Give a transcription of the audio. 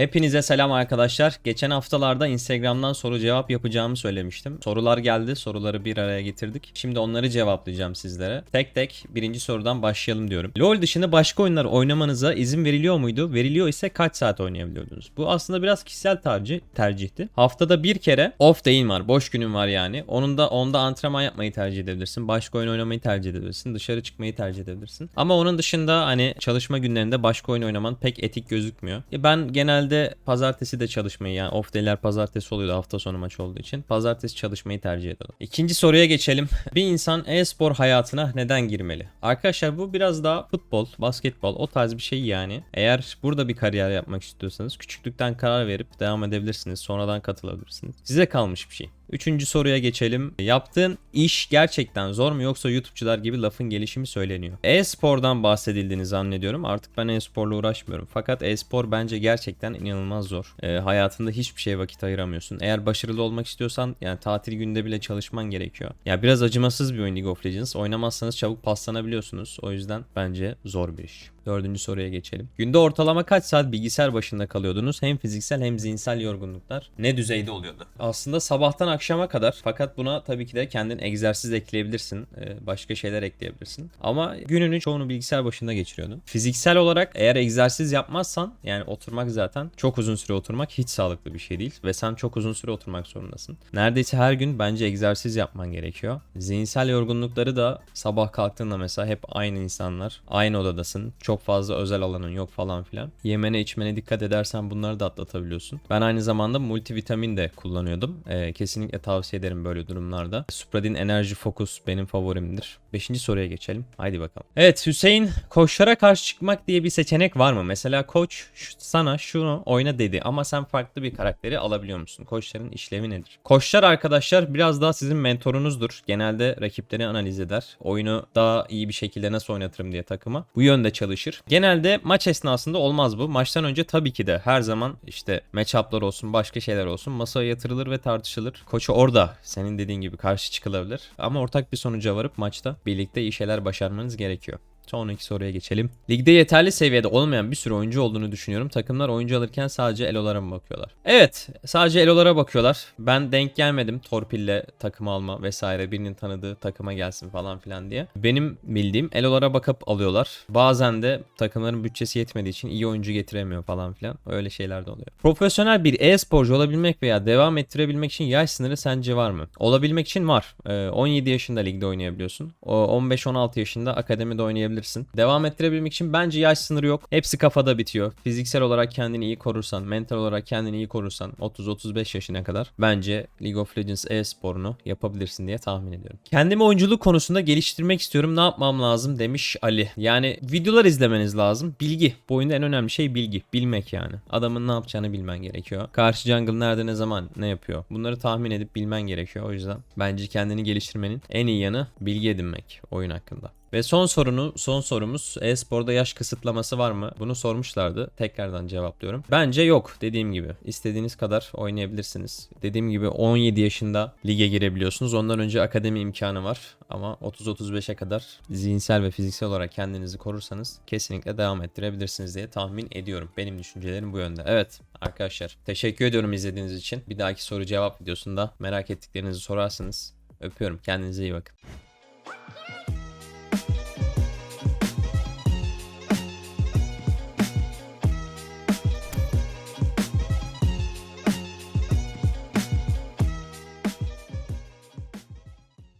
Hepinize selam arkadaşlar. Geçen haftalarda Instagram'dan soru cevap yapacağımı söylemiştim. Sorular geldi. Soruları bir araya getirdik. Şimdi onları cevaplayacağım sizlere. Tek tek birinci sorudan başlayalım diyorum. LoL dışında başka oyunlar oynamanıza izin veriliyor muydu? Veriliyor ise kaç saat oynayabiliyordunuz? Bu aslında biraz kişisel tercih, tercihti. Haftada bir kere off day'in var. Boş günün var yani. Onun da onda antrenman yapmayı tercih edebilirsin. Başka oyun oynamayı tercih edebilirsin. Dışarı çıkmayı tercih edebilirsin. Ama onun dışında hani çalışma günlerinde başka oyun oynaman pek etik gözükmüyor. Ben genelde pazartesi de çalışmayı yani off day'ler pazartesi oluyordu hafta sonu maç olduğu için. Pazartesi çalışmayı tercih ediyordum. İkinci soruya geçelim. Bir insan e-spor hayatına neden girmeli? Arkadaşlar bu biraz daha futbol, basketbol o tarz bir şey yani. Eğer burada bir kariyer yapmak istiyorsanız küçüklükten karar verip devam edebilirsiniz. Sonradan katılabilirsiniz. Size kalmış bir şey. Üçüncü soruya geçelim. Yaptığın iş gerçekten zor mu yoksa YouTube'cular gibi lafın gelişimi söyleniyor. E-spordan bahsedildiğini zannediyorum. Artık ben e-sporla uğraşmıyorum. Fakat e-spor bence gerçekten inanılmaz zor. Ee, hayatında hiçbir şeye vakit ayıramıyorsun. Eğer başarılı olmak istiyorsan yani tatil günde bile çalışman gerekiyor. Ya biraz acımasız bir oyun League of Legends. Oynamazsanız çabuk paslanabiliyorsunuz. O yüzden bence zor bir iş. Dördüncü soruya geçelim. Günde ortalama kaç saat bilgisayar başında kalıyordunuz? Hem fiziksel hem zihinsel yorgunluklar ne düzeyde oluyordu? Aslında sabahtan akşama kadar fakat buna tabii ki de kendin egzersiz ekleyebilirsin. Ee, Başka şeyler ekleyebilirsin. Ama gününün çoğunu bilgisayar başında geçiriyordum. Fiziksel olarak eğer egzersiz yapmazsan yani oturmak zaten çok uzun süre oturmak hiç sağlıklı bir şey değil. Ve sen çok uzun süre oturmak zorundasın. Neredeyse her gün bence egzersiz yapman gerekiyor. Zihinsel yorgunlukları da sabah kalktığında mesela hep aynı insanlar. Aynı odadasın. Çok fazla özel alanın yok falan filan. Yemene içmene dikkat edersen bunları da atlatabiliyorsun. Ben aynı zamanda multivitamin de kullanıyordum. Ee, kesinlikle tavsiye ederim böyle durumlarda. Supradin Enerji Focus benim favorimdir. Beşinci soruya geçelim. Haydi bakalım. Evet Hüseyin koçlara karşı çıkmak diye bir seçenek var mı? Mesela koç sana şunu oyna dedi ama sen farklı bir karakteri alabiliyor musun? Koçların işlevi nedir? Koçlar arkadaşlar biraz daha sizin mentorunuzdur. Genelde rakipleri analiz eder. Oyunu daha iyi bir şekilde nasıl oynatırım diye takıma. Bu yönde çalışır. Genelde maç esnasında olmaz bu. Maçtan önce tabii ki de her zaman işte matchup'lar olsun başka şeyler olsun masaya yatırılır ve tartışılır. Koçu orada senin dediğin gibi karşı çıkılabilir. Ama ortak bir sonuca varıp maçta birlikte iyi şeyler başarmanız gerekiyor. Sonraki soruya geçelim. Ligde yeterli seviyede olmayan bir sürü oyuncu olduğunu düşünüyorum. Takımlar oyuncu alırken sadece elolara mı bakıyorlar? Evet, sadece elolara bakıyorlar. Ben denk gelmedim torpille takım alma vesaire birinin tanıdığı takıma gelsin falan filan diye. Benim bildiğim elolara bakıp alıyorlar. Bazen de takımların bütçesi yetmediği için iyi oyuncu getiremiyor falan filan. Öyle şeyler de oluyor. Profesyonel bir e-sporcu olabilmek veya devam ettirebilmek için yaş sınırı sence var mı? Olabilmek için var. Ee, 17 yaşında ligde oynayabiliyorsun. O 15-16 yaşında akademide oynayabilirsin. Devam ettirebilmek için bence yaş sınırı yok. Hepsi kafada bitiyor. Fiziksel olarak kendini iyi korursan, mental olarak kendini iyi korursan 30-35 yaşına kadar bence League of Legends e-sporunu yapabilirsin diye tahmin ediyorum. Kendimi oyunculuk konusunda geliştirmek istiyorum. Ne yapmam lazım demiş Ali. Yani videolar izlemeniz lazım. Bilgi. Bu oyunda en önemli şey bilgi. Bilmek yani. Adamın ne yapacağını bilmen gerekiyor. Karşı jungle nerede ne zaman ne yapıyor. Bunları tahmin edip bilmen gerekiyor. O yüzden bence kendini geliştirmenin en iyi yanı bilgi edinmek oyun hakkında. Ve son sorunu, son sorumuz e-sporda yaş kısıtlaması var mı? Bunu sormuşlardı. Tekrardan cevaplıyorum. Bence yok dediğim gibi. İstediğiniz kadar oynayabilirsiniz. Dediğim gibi 17 yaşında lige girebiliyorsunuz. Ondan önce akademi imkanı var. Ama 30-35'e kadar zihinsel ve fiziksel olarak kendinizi korursanız kesinlikle devam ettirebilirsiniz diye tahmin ediyorum. Benim düşüncelerim bu yönde. Evet arkadaşlar teşekkür ediyorum izlediğiniz için. Bir dahaki soru cevap videosunda merak ettiklerinizi sorarsınız. Öpüyorum. Kendinize iyi bakın.